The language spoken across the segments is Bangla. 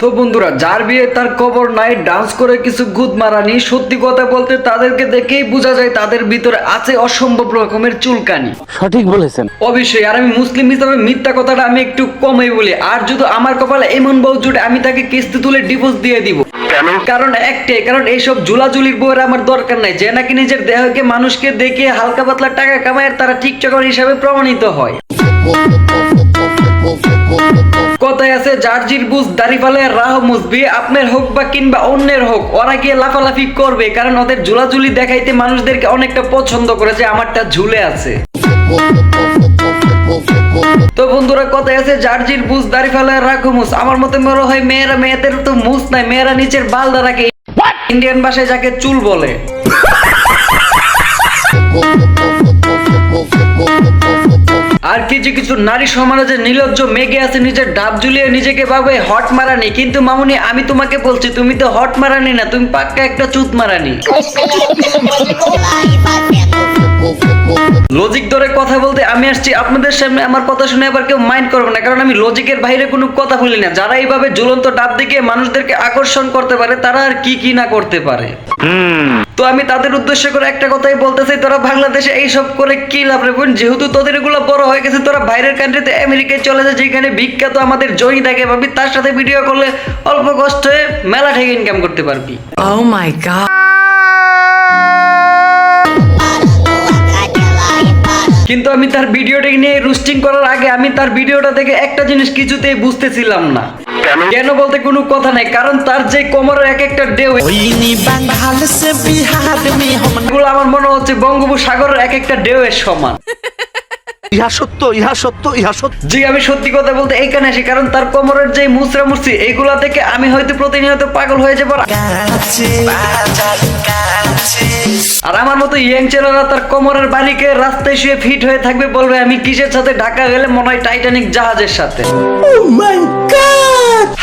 তো বন্ধুরা যার বিয়ে তার কবর নাই ডান্স করে কিছু গুদ মারানি সত্যি কথা বলতে তাদেরকে দেখেই বোঝা যায় তাদের ভিতরে আছে অসম্ভব রকমের চুলকানি। সঠিক বলেছেন। অবশ্যই আর আমি মুসলিম হিসাবে মিথ্যা কথাটা আমি একটু কমই বলি। আর যদি আমার কপালে এমন বউ জুটে আমি তাকে কিস্তি তুলে ডিভোর্স দিয়ে দিব। কারণ একটাই কারণ এইসব জুলাজুলির বউয়ের আমার দরকার নাই। যে নাকি নিজের দেহকে মানুষকে দেখে হালকা পাতলা টাকা কামায় তারা টিকটকার হিসাবে প্রমাণিত হয়। কথায় আছে জার্জির বুঝ দাড়ি ফালে রাহ মুসবি আপনার হোক বা কিংবা অন্যের হোক ওরা গিয়ে লাফালাফি করবে কারণ ওদের ঝুলাঝুলি দেখাইতে মানুষদেরকে অনেকটা পছন্দ করে যে আমারটা ঝুলে আছে। তো বন্ধুরা কথায় আছে জার্জির বুঝ দাড়ি ফালে রাখো মুস আমার মতে মনে হয় মেয়েরা মেয়েদের তো মুস নাই মেয়েরা নিচের বালদা রাখে ইন্ডিয়ান ভাষায় যাকে চুল বলে। আর কিছু কিছু নারী সমাজে নির্লজ্জ মেঘে আছে নিজের ডাব ঝুলিয়ে নিজেকে ভাবে হট মারানি কিন্তু মামুনি আমি তোমাকে বলছি তুমি তো হট মারানি না তুমি পাক্কা একটা চুত মারানি লজিক কথা বলতে আমি আসছি আপনাদের সামনে আমার কথা শুনে আবার কেউ মাইন্ড করবে না কারণ আমি লজিকের বাইরে কোনো কথা বলি না যারা এইভাবে ঝুলন্ত ডাব দিকে মানুষদেরকে আকর্ষণ করতে পারে তারা আর কি কি না করতে পারে তো আমি তাদের উদ্দেশ্য করে একটা কথাই বলতে চাই তোরা বাংলাদেশে এইসব করে কি লাভ রে বোন? যেহেতু তোদের এগুলো বড় হয়ে গেছে তোরা বাইরের কান্ট্রিতে আমেরিকায় চলে যায় যেখানে বিখ্যাত আমাদের জয়ী থাকে ভাবি তার সাথে ভিডিও করলে অল্প কষ্টে মেলা থেকে ইনকাম করতে পারবি Oh my god. কিন্তু আমি তার ভিডিওটা নিয়ে রুস্টিং করার আগে আমি তার ভিডিওটা থেকে একটা জিনিস কিছুতেই বুঝতেছিলাম না। কেন? বলতে কোনো কথা নাই কারণ তার যে কোমরের এক একটা ঢেউ আমার মনে হচ্ছে বঙ্গোপসাগরের এক একটা ঢেউয়ের সমান। ইহা সত্য ইহা সত্য ইহা সত্য। জি আমি সত্যি কথা বলতে এইখানে আসি কারণ তার কোমরের যে এইগুলা থেকে আমি হয়তো প্রতিনিয়ত পাগল হয়ে যাব। আর আমার মতো ইয়াং ছেলেরা তার কোমরের বাড়িকে রাস্তায় শুয়ে ফিট হয়ে থাকবে বলবে আমি কিসের সাথে ঢাকা গেলে মনে হয় টাইটানিক জাহাজের সাথে?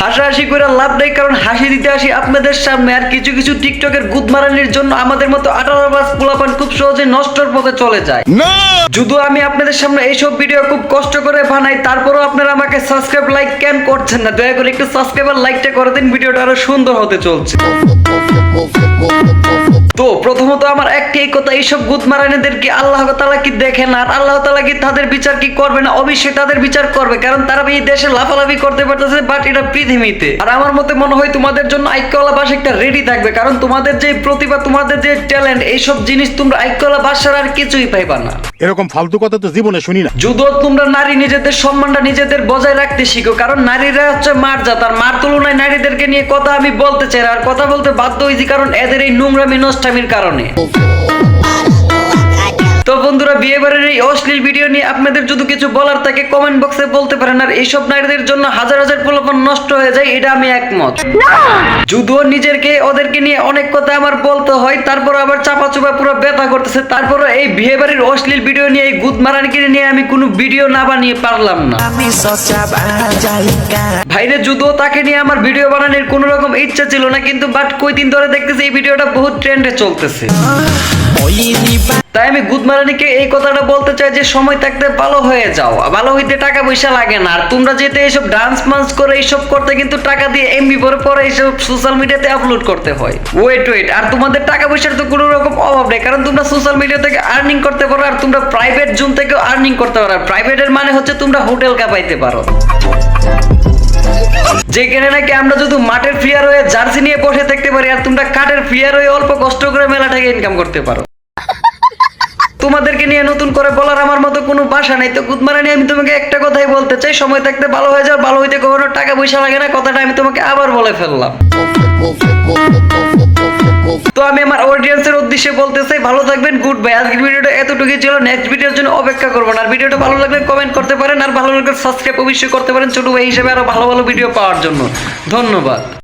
হাসাহাসি করে লাভ নেই কারণ হাসি দিতে আসি আপনাদের সামনে আর কিছু কিছু টিকটকের গুদ মারানির জন্য আমাদের মতো আঠারো বাস পোলাপান খুব সহজে নষ্টর পথে চলে যায় যদিও আমি আপনাদের সামনে এইসব ভিডিও খুব কষ্ট করে বানাই তারপরেও আপনারা আমাকে সাবস্ক্রাইব লাইক কেন করছেন না দয়া করে একটু সাবস্ক্রাইব আর লাইকটা করে দিন ভিডিওটা আরও সুন্দর হতে চলছে তো প্রথমত আমার একটাই কথা এইসব গুদ মারানিদেরকে আল্লাহ তালা কি দেখেন? আর আল্লাহ তালা কি তাদের বিচার কি করবে না? অবশ্যই তাদের বিচার করবে কারণ তারা এই দেশে লাফালাফি করতে পারতেছে বাট এটা পৃথিবীতে। আর আমার মতে মনে হয় তোমাদের জন্য ঐক্যওয়ালা বাস একটা রেডি থাকবে কারণ তোমাদের যে প্রতিভা তোমাদের যে ট্যালেন্ট এইসব জিনিস তোমরা ঐক্যওয়ালা বাসার আর কিছুই পাইবা না। এরকম ফালতু কথা তো জীবনে শুনি না। যদিও তোমরা নারী নিজেদের সম্মানটা নিজেদের বজায় রাখতে শিখো কারণ নারীরা হচ্ছে মার জাত আর মার তুলনায় নারীদেরকে নিয়ে কথা আমি বলতে চাই। আর কথা বলতে বাধ্য হয়েছি কারণ এদের এই নোংরামি নষ্টামির কারণে। বিয়ে এই অশ্লীল ভিডিও নিয়ে আপনাদের যদি কিছু বলার থাকে কমেন্ট বক্সে বলতে পারেন। আর এইসব নারীদের জন্য হাজার হাজার প্রলোভন নষ্ট হয়ে যায় এটা আমি একমত। যদিও নিজেরকে ওদেরকে নিয়ে অনেক কথা আমার বলতে হয় তারপর আবার চাপা চুপা পুরো ব্যথা করতেছে তারপর এই বিয়ে বাড়ির অশ্লীল ভিডিও নিয়ে এই গুদ মারানিকে নিয়ে আমি কোনো ভিডিও না বানিয়ে পারলাম না। ভাইরে যদিও তাকে নিয়ে আমার ভিডিও বানানোর কোনো রকম ইচ্ছা ছিল না কিন্তু বাট কই দিন ধরে দেখতেছি এই ভিডিওটা বহুত ট্রেন্ডে চলতেছে। তাই আমি গুদমারানিকে এই কথাটা বলতে চাই যে, সময় থাকতে ভালো হয়ে যাও। ভালো হইতে টাকা পয়সা লাগে না। আর তোমরা যেতে এইসব ডান্স মান্স করে এইসব করতে কিন্তু টাকা দিয়ে এমবি পরে পরে এইসব সোশ্যাল মিডিয়াতে আপলোড করতে হয়। ওয়েট ওয়েট আর তোমাদের টাকা পয়সার তো কোনো রকম অভাব নেই। কারণ তোমরা সোশ্যাল মিডিয়া থেকে আর্নিং করতে পারো আর তোমরা প্রাইভেট জোন থেকেও আর্নিং করতে পারো। আর প্রাইভেটের মানে হচ্ছে তোমরা হোটেল কাপাইতে পারো। যেখানে নাকি আমরা যদি মাঠের ফ্রিয়ার হয়ে জার্সি নিয়ে বসে থাকতে পারি আর তোমরা কাঠের ফ্রিয়ার হয়ে অল্প কষ্ট করে মেলাটাকে ইনকাম করতে পারো। তোমাদেরকে নিয়ে নতুন করে বলার আমার মতো কোনো বাসা নেই। তো গুদমারানি, আমি তোমাকে একটা কথাই বলতে চাই, সময় থাকতে ভালো হয়ে যাও, ভালো হইতে কখনো টাকা পয়সা লাগে না, কথাটা আমি তোমাকে আবার বলে ফেললাম। তো আমি আমার অডিয়েন্সের উদ্দেশ্যে বলতে চাই, ভালো থাকবেন গুড বাই আজকের ভিডিওটা এতটুকুই ছিল নেক্সট ভিডিওর জন্য অপেক্ষা করবেন আর ভিডিওটা ভালো লাগলে কমেন্ট করতে পারেন, আর ভালো লাগলে সাবস্ক্রাইব অবশ্যই করতে পারেন ছোট ভাই হিসেবে আরও ভালো ভালো ভিডিও পাওয়ার জন্য। ধন্যবাদ।